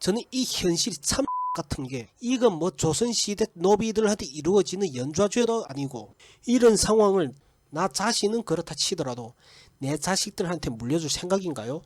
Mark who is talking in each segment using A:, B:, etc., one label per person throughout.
A: 저는 이 현실이 참 같은 게 이건 뭐 조선시대 노비들한테 이루어지는 연좌죄도 아니고 이런 상황을 나 자신은 그렇다 치더라도 내 자식들한테 물려줄 생각인가요?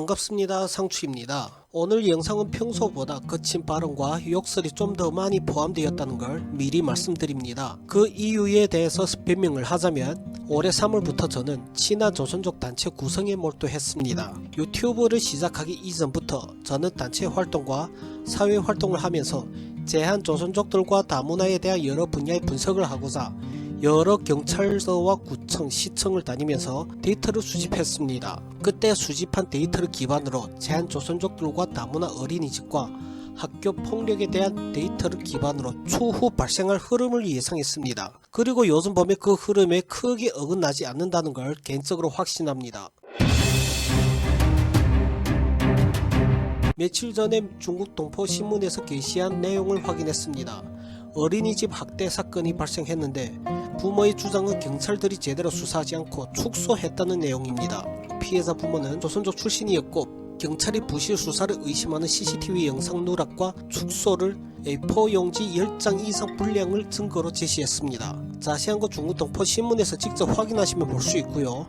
A: 반갑습니다. 상추입니다. 오늘 영상은 평소보다 거친 발언과 욕설이 좀 더 많이 포함되었다는 걸 미리 말씀드립니다. 그 이유에 대해서 변명을 하자면 올해 3월부터 저는 친한 조선족 단체 구성에 몰두했습니다. 유튜브를 시작하기 이전부터 저는 단체 활동과 사회 활동을 하면서 제한 조선족들과 다문화에 대한 여러 분야의 분석을 하고자 여러 경찰서와 구청, 시청을 다니면서 데이터를 수집했습니다. 그때 수집한 데이터를 기반으로 제한조선족들과 다문화 어린이집과 학교 폭력에 대한 데이터를 기반으로 추후 발생할 흐름을 예상했습니다. 그리고 요즘 보면 그 흐름에 크게 어긋나지 않는다는 걸 개인적으로 확신합니다. 며칠 전에 중국 동포신문에서 게시한 내용을 확인했습니다. 어린이집 학대 사건이 발생했는데 부모의 주장은 경찰들이 제대로 수사하지 않고 축소했다는 내용입니다. 피해자 부모는 조선족 출신이었고 경찰이 부실 수사를 의심하는 CCTV 영상 누락과 축소를 A4 용지 10장 이상 분량을 증거로 제시했습니다. 자세한 건 중국 동포 신문에서 직접 확인하시면 볼 수 있고요.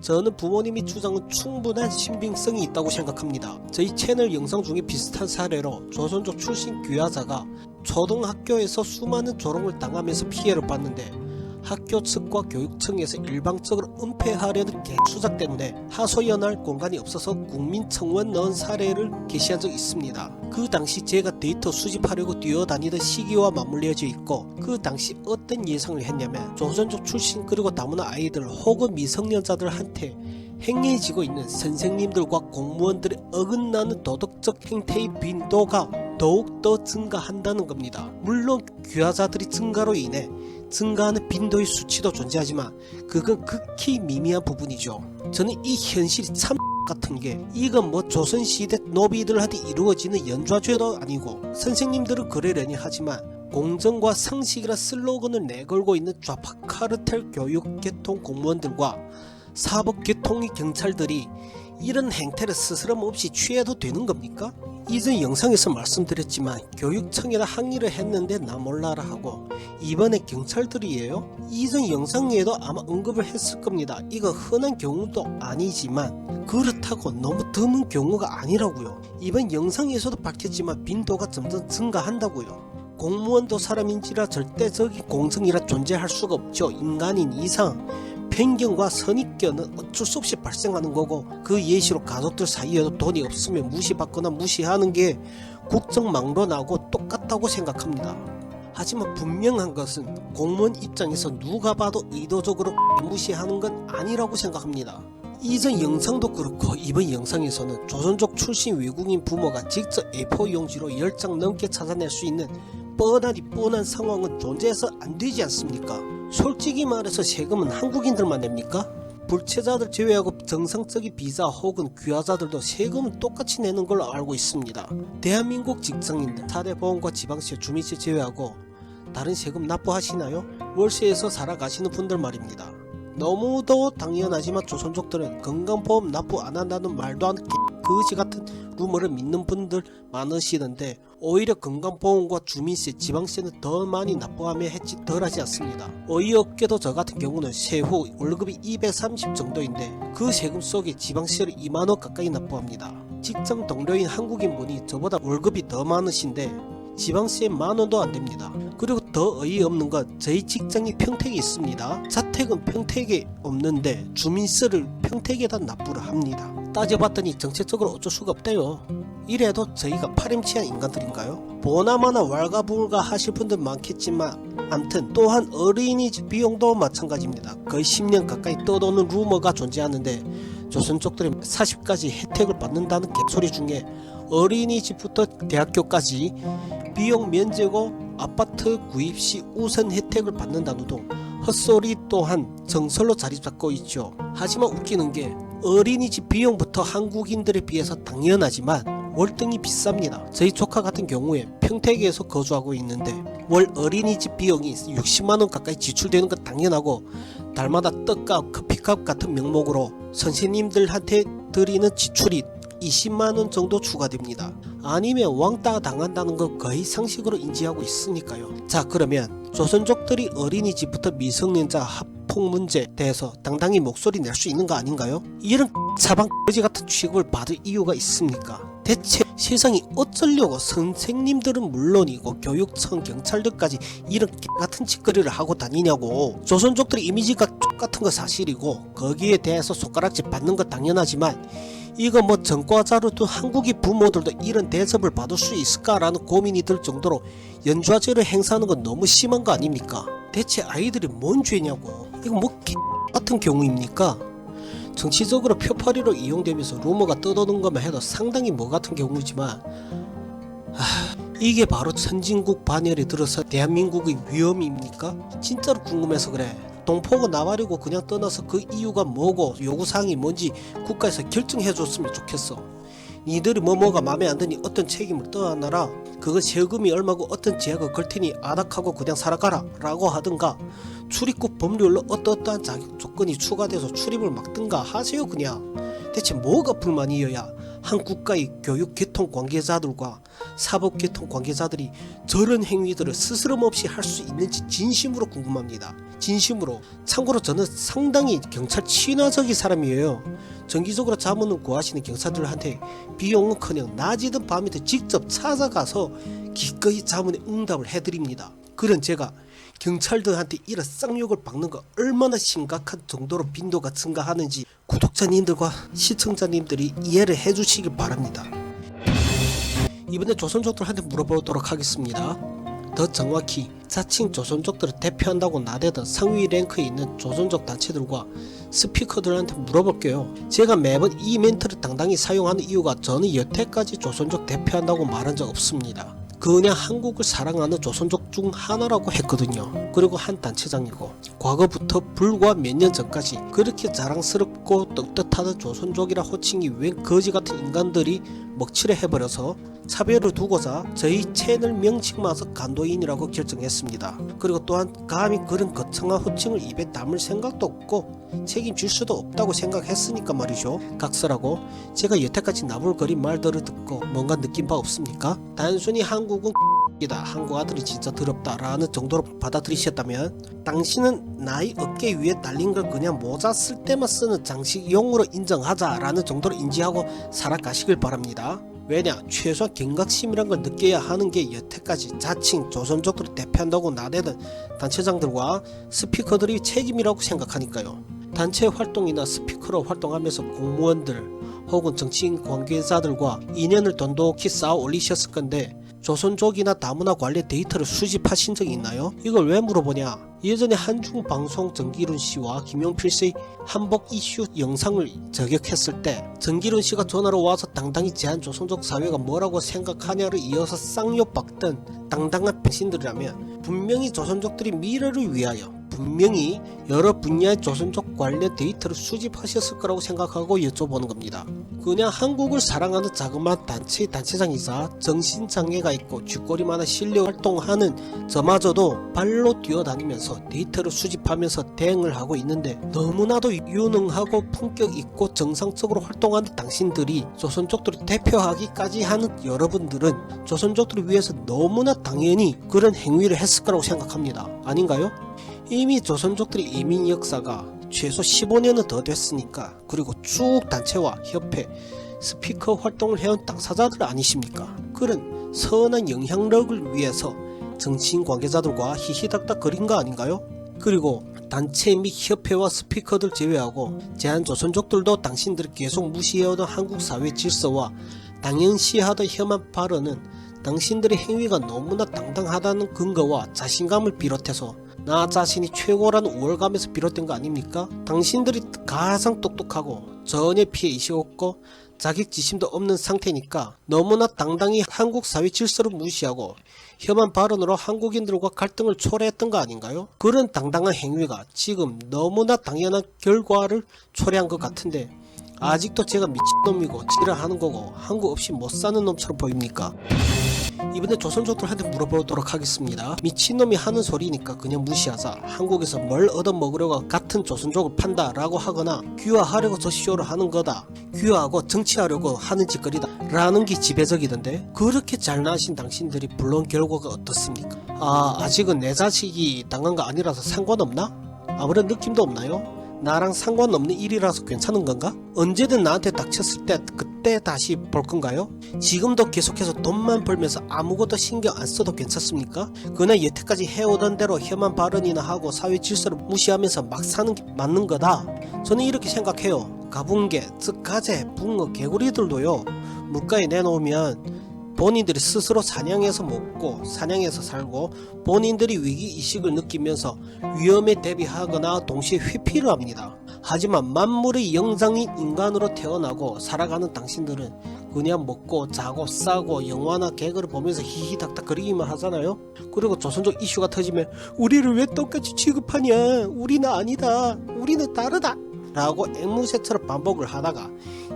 A: 저는 부모님이 주장은 충분한 신빙성이 있다고 생각합니다. 저희 채널 영상 중에 비슷한 사례로 조선족 출신 귀화자가 초등학교에서 수많은 조롱을 당하면서 피해를 봤는데 학교 측과 교육청에서 일방적으로 은폐하려는 개수작 때문에 하소연할 공간이 없어서 국민청원 넣은 사례를 게시한 적이 있습니다. 그 당시 제가 데이터 수집하려고 뛰어다니던 시기와 맞물려져 있고 그 당시 어떤 예상을 했냐면 조선족 출신 그리고 다문화 아이들 혹은 미성년자들한테 행해지고 있는 선생님들과 공무원들의 어긋나는 도덕적 행태의 빈도가 더욱더 증가한다는 겁니다. 물론 귀화자들이 증가로 인해 증가하는 빈도의 수치도 존재하지만 그건 극히 미미한 부분이죠. 저는 이 현실이 참 같은 게 이건 뭐 조선시대 노비들한테 이루어지는 연좌죄도 아니고 선생님들은 그러려니 하지만 공정과 상식이라 슬로건을 내걸고 있는 좌파 카르텔 교육 계통 공무원들과 사법 계통의 경찰들이 이런 행태를 스스럼 없이 취해도 되는 겁니까? 이전 영상에서 말씀드렸지만 교육청에다 항의를 했는데 나 몰라라 하고 이번에 경찰들이에요? 이전 영상에도 아마 언급을 했을 겁니다. 이거 흔한 경우도 아니지만 그렇다고 너무 드문 경우가 아니라고요. 이번 영상에서도 밝혔지만 빈도가 점점 증가한다고요. 공무원도 사람인지라 절대적인 공성이라 존재할 수가 없죠. 인간인 이상 편견과 선입견은 어쩔 수 없이 발생하는 거고 그 예시로 가족들 사이에도 돈이 없으면 무시받거나 무시하는 게 국정망론하고 똑같다고 생각합니다. 하지만 분명한 것은 공무원 입장에서 누가 봐도 의도적으로 무시하는 건 아니라고 생각합니다. 이전 영상도 그렇고 이번 영상에서는 조선족 출신 외국인 부모가 직접 A4 용지로 10장 넘게 찾아낼 수 있는 뻔하디 뻔한 상황은 존재해서 안 되지 않습니까? 솔직히 말해서 세금은 한국인들만 냅니까? 불체자들 제외하고 정상적인 비자 혹은 귀화자들도 세금은 똑같이 내는 걸로 알고 있습니다. 대한민국 직장인들, 사대보험과 지방세, 주민세 제외하고 다른 세금 납부하시나요? 월세에서 살아가시는 분들 말입니다. 너무도 당연하지만 조선족들은 건강보험 납부 안 한다는 말도 안 거지 같은 루머를 믿는 분들 많으시는데 오히려 건강보험과 주민세, 지방세는 더 많이 납부하며 했지 덜하지 않습니다. 어이없게도 저 같은 경우는 세후 월급이 230 정도인데 그 세금 속에 지방세를 2만원 가까이 납부합니다. 직장 동료인 한국인 분이 저보다 월급이 더 많으신데 지방세 만 원도 안 됩니다. 그리고 더 어이없는 건 저희 직장이 평택에 있습니다. 자택은 평택에 없는데 주민세를 평택에다 납부를 합니다. 따져봤더니 정책적으로 어쩔 수가 없대요. 이래도 저희가 파렴치한 인간들인가요? 보나마나 왈가불가 하실 분들 많겠지만 암튼 또한 어린이집 비용도 마찬가지입니다. 거의 10년 가까이 떠도는 루머가 존재하는데 조선족들이 40까지 혜택을 받는다는 개소리 중에 어린이집부터 대학교까지 비용 면제고 아파트 구입 시 우선 혜택을 받는다는 등 헛소리 또한 정설로 자리 잡고 있죠. 하지만 웃기는 게 어린이집 비용부터 한국인들에 비해서 당연하지만 월등히 비쌉니다. 저희 조카 같은 경우에 평택에서 거주하고 있는데 월 어린이집 비용이 60만원 가까이 지출되는 건 당연하고 달마다 떡값, 커피값 같은 명목으로 선생님들한테 드리는 지출이 20만원 정도 추가됩니다. 아니면 왕따 당한다는 거 거의 상식으로 인지하고 있으니까요. 자 그러면 조선족들이 어린이집부터 미성년자 합 폭 문제에 대해서 당당히 목소리 낼 수 있는 거 아닌가요? 이런 사방 거지 같은 취급을 받을 이유가 있습니까? 대체 세상이 어쩌려고 선생님들은 물론이고 교육청 경찰들까지 이런 같은 짓거리를 하고 다니냐고 조선족들의 이미지가 똑같은 거 사실이고 거기에 대해서 손가락질 받는 거 당연하지만 이거 뭐 전과자로 둔 한국의 부모들도 이런 대접을 받을 수 있을까라는 고민이 들 정도로 연좌제를 행사하는 건 너무 심한 거 아닙니까? 대체 아이들이 뭔 죄냐고 이거 뭐 X 같은 경우입니까? 정치적으로 표파리로 이용되면서 루머가 떠도는 것만 해도 상당히 뭐 같은 경우지만 하, 이게 바로 선진국 반열에 들어서 대한민국의 위험입니까? 진짜로 궁금해서 그래. 동포가 나발이고 그냥 떠나서 그 이유가 뭐고 요구사항이 뭔지 국가에서 결정해 줬으면 좋겠어. 니들이 뭐뭐가 마음에 안 드니 어떤 책임을 떠안아라. 그거 세금이 얼마고 어떤 제약을 걸 테니 아닥하고 그냥 살아가라. 라고 하든가 출입국 법률로 어떠어떠한 자격 조건이 추가돼서 출입을 막든가 하세요 그냥. 대체 뭐가 불만이어야 한 국가의 교육 계통 관계자들과 사법 계통 관계자들이 저런 행위들을 스스럼 없이 할 수 있는지 진심으로 궁금합니다. 진심으로. 참고로 저는 상당히 경찰 친화적인 사람이에요. 정기적으로 자문을 구하시는 경찰들한테 비용은커녕 낮이든 밤이든 직접 찾아가서 기꺼이 자문에 응답을 해드립니다. 그런 제가 경찰들한테 이런 쌍욕을 받는 거 얼마나 심각한 정도로 빈도가 증가하는지 구독자님들과 시청자님들이 이해를 해주시길 바랍니다. 이번에 조선족들한테 물어보도록 하겠습니다. 더 정확히 자칭 조선족들을 대표한다고 나대던 상위 랭크에 있는 조선족 단체들과 스피커들한테 물어볼게요. 제가 매번 이 멘트를 당당히 사용하는 이유가 저는 여태까지 조선족 대표한다고 말한 적 없습니다. 그냥 한국을 사랑하는 조선족 중 하나라고 했거든요. 그리고 한 단체장이고 과거부터 불과 몇 년 전까지 그렇게 자랑스럽고 떳떳하던 조선족이라 호칭이 웬 거지 같은 인간들이 먹칠을 해버려서 차별을 두고자 저희 채널 명칭마저 간도인이라고 결정했습니다. 그리고 또한 감히 그런 거창한 호칭을 입에 담을 생각도 없고 책임질 수도 없다고 생각했으니까 말이죠. 각서라고 제가 여태까지 나불거린 말들을 듣고 뭔가 느낀 바 없습니까? 단순히 한국은 이다 한국 아들이 진짜 더럽다라는 정도로 받아들이셨다면 당신은 나의 어깨 위에 달린 걸 그냥 모자 쓸 때만 쓰는 장식용으로 인정하자라는 정도로 인지하고 살아가시길 바랍니다. 왜냐 최소한 경각심이란 걸 느껴야 하는 게 여태까지 자칭 조선족들을 대표한다고 나대던 단체장들과 스피커들이 책임이라고 생각하니까요. 단체 활동이나 스피커로 활동하면서 공무원들 혹은 정치인 관계자들과 인연을 돈독히 쌓아 올리셨을 건데 조선족이나 다문화 관련 데이터를 수집하신 적이 있나요? 이걸 왜 물어보냐? 예전에 한중 방송 정기룬 씨와 김용필 씨의 한복 이슈 영상을 저격했을 때 정기룬 씨가 전화로 와서 당당히 제한 조선족 사회가 뭐라고 생각하냐를 이어서 쌍욕 박던 당당한 배신들이라면 분명히 조선족들이 미래를 위하여 분명히 여러 분야의 조선족 관련 데이터를 수집하셨을 거라고 생각하고 여쭤보는 겁니다. 그냥 한국을 사랑하는 자그마한 단체 단체장이자 정신장애가 있고 쥐꼬리 많아 실력 활동하는 저마저도 발로 뛰어다니면서 데이터를 수집하면서 대응을 하고 있는데 너무나도 유능하고 품격 있고 정상적으로 활동하는 당신들이 조선족들을 대표하기까지 하는 여러분들은 조선족들을 위해서 너무나 당연히 그런 행위를 했을 거라고 생각합니다. 아닌가요? 이미 조선족들의 이민 역사가 최소 15년은 더 됐으니까 그리고 쭉 단체와 협회, 스피커 활동을 해온 당사자들 아니십니까? 그런 선한 영향력을 위해서 정치인 관계자들과 히히닥닥 거린 거 아닌가요? 그리고 단체 및 협회와 스피커들 제외하고 제한조선족들도 당신들이 계속 무시해오던 한국 사회 질서와 당연시하던 혐한 발언은 당신들의 행위가 너무나 당당하다는 근거와 자신감을 비롯해서 나 자신이 최고라는 우월감에서 비롯된 거 아닙니까? 당신들이 가장 똑똑하고 전혀 피해 의식 없고 자격지심도 없는 상태니까 너무나 당당히 한국 사회 질서를 무시하고 혐한 발언으로 한국인들과 갈등을 초래했던 거 아닌가요? 그런 당당한 행위가 지금 너무나 당연한 결과를 초래한 것 같은데 아직도 제가 미친놈이고 지랄하는 거고 한국 없이 못 사는 놈처럼 보입니까? 이번에 조선족들한테 물어보도록 하겠습니다. 미친놈이 하는 소리니까 그냥 무시하자. 한국에서 뭘 얻어먹으려고 같은 조선족을 판다 라고 하거나 귀화하려고 저 쇼를 하는 거다. 귀화하고 정치하려고 하는 짓거리다. 라는 게 지배적이던데 그렇게 잘나신 당신들이 물론 결과가 어떻습니까? 아 아직은 내 자식이 당한 거 아니라서 상관없나? 아무런 느낌도 없나요? 나랑 상관없는 일이라서 괜찮은 건가? 언제든 나한테 닥쳤을 때 그때 다시 볼 건가요? 지금도 계속해서 돈만 벌면서 아무것도 신경 안 써도 괜찮습니까? 그냥 여태까지 해오던 대로 혐한 발언이나 하고 사회 질서를 무시하면서 막 사는 게 맞는 거다. 저는 이렇게 생각해요. 가붕개, 즉 가재, 붕어, 개구리들도요. 물가에 내놓으면 본인들이 스스로 사냥해서 먹고 사냥해서 살고 본인들이 위기 의식을 느끼면서 위험에 대비하거나 동시에 회피를 합니다. 하지만 만물의 영장인 인간으로 태어나고 살아가는 당신들은 그냥 먹고 자고 싸고 영화나 개그를 보면서 히히닥닥 거리기만 하잖아요. 그리고 조선족 이슈가 터지면 우리를 왜 똑같이 취급하냐? 우리는 아니다. 우리는 다르다. 라고 앵무새처럼 반복을 하다가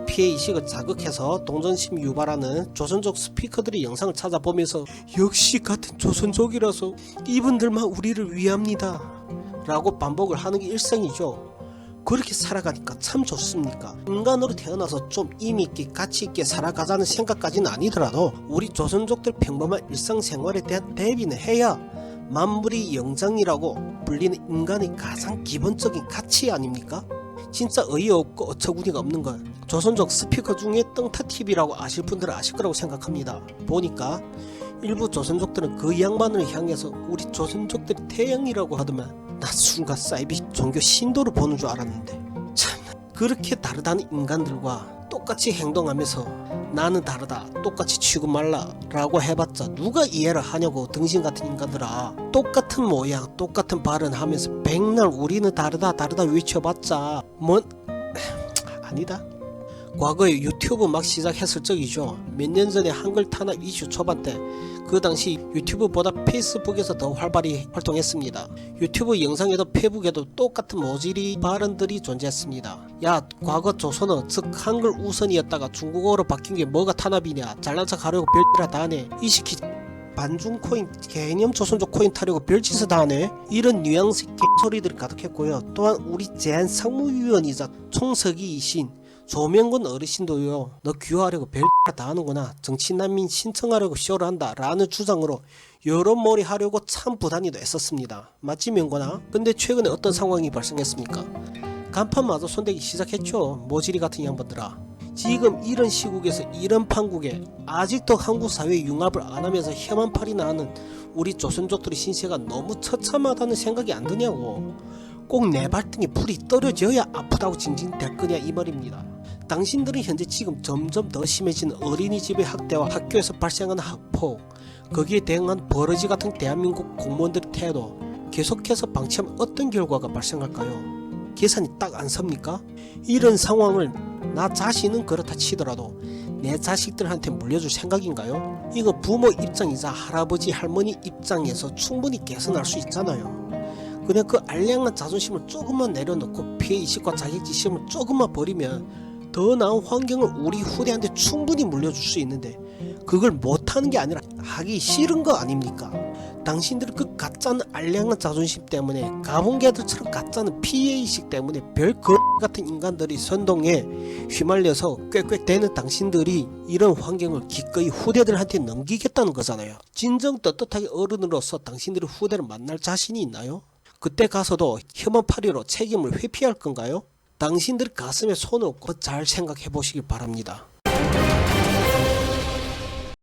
A: 피해 의식을 자극해서 동전심 유발하는 조선족 스피커들의 영상을 찾아보면서 역시 같은 조선족이라서 이분들만 우리를 위합니다 라고 반복을 하는 게 일상이죠 그렇게 살아가니까 참 좋습니까 인간으로 태어나서 좀 의미있게 가치있게 살아가자는 생각까지는 아니더라도 우리 조선족들 평범한 일상생활에 대한 대비는 해야 만물의 영장이라고 불리는 인간의 가장 기본적인 가치 아닙니까? 진짜 어이없고 어처구니가 없는 건 조선족 스피커 중에 떵타TV라고 아실 분들은 아실 거라고 생각합니다. 보니까 일부 조선족들은 그 양반을 향해서 우리 조선족들이 태양이라고 하더만 나 순간 사이비 종교 신도를 보는 줄 알았는데 참 그렇게 다르다는 인간들과 똑같이 행동하면서 나는 다르다 똑같이 취급 말라 라고 해봤자 누가 이해를 하냐고 등신 같은 인간들아 똑같은 모양 똑같은 발언 하면서 백날 우리는 다르다 다르다 외쳐봤자 뭔 아니다 과거에 유튜브 막 시작했을 적이죠. 몇 년 전에 한글 탄압 이슈 초반 때 그 당시 유튜브보다 페이스북에서 더 활발히 활동했습니다. 유튜브 영상에도 페북에도 똑같은 모질이 발언들이 존재했습니다. 야 과거 조선어 즉 한글 우선이었다가 중국어로 바뀐 게 뭐가 탄압이냐 잘난 척 하려고 별짓이라 다 하네 이 시키 반중 코인 개념 조선족 코인 타려고 별짓을 다 하네 이런 뉘앙스 개소리들이 가득했고요 또한 우리 제한 상무위원이자 총서기이신 조명근 어르신도요 너 귀화하려고 별다 하는구나. 정치난민 신청하려고 쇼를 한다. 라는 주장으로 여론몰이 하려고 참 부단히도 애썼습니다. 맞지 명거나 근데 최근에 어떤 상황이 발생했습니까? 간판마저 손대기 시작했죠 모지리 같은 양반들아. 지금 이런 시국에서 이런 판국에 아직도 한국 사회 융합을 안 하면서 혐한 팔이나 하는 우리 조선족들의 신세가 너무 처참하다는 생각이 안 드냐고. 꼭 내 발등에 불이 떨어져야 아프다고 징징댈 거냐 이 말입니다. 당신들은 현재 지금 점점 더 심해지는 어린이집의 학대와 학교에서 발생하는 학폭 거기에 대응한 버러지 같은 대한민국 공무원들의 태도 계속해서 방치하면 어떤 결과가 발생할까요? 계산이 딱 안 섭니까? 이런 상황을 나 자신은 그렇다 치더라도 내 자식들한테 물려줄 생각인가요? 이거 부모 입장이자 할아버지 할머니 입장에서 충분히 개선할 수 있잖아요. 그냥 그 알량한 자존심을 조금만 내려놓고 피해의식과 자격지심을 조금만 버리면 더 나은 환경을 우리 후대한테 충분히 물려줄 수 있는데 그걸 못하는 게 아니라 하기 싫은 거 아닙니까? 당신들 그 가짜는 알량한 자존심 때문에 가문개들처럼 가짜는 피해의식 때문에 별거 같은 인간들이 선동에 휘말려서 꽥꽥대는 당신들이 이런 환경을 기꺼이 후대들한테 넘기겠다는 거잖아요. 진정 떳떳하게 어른으로서 당신들이 후대를 만날 자신이 있나요? 그때 가서도 혐한 파리로 책임을 회피할 건가요? 당신들 가슴에 손을 얹고 잘 생각해 보시길 바랍니다.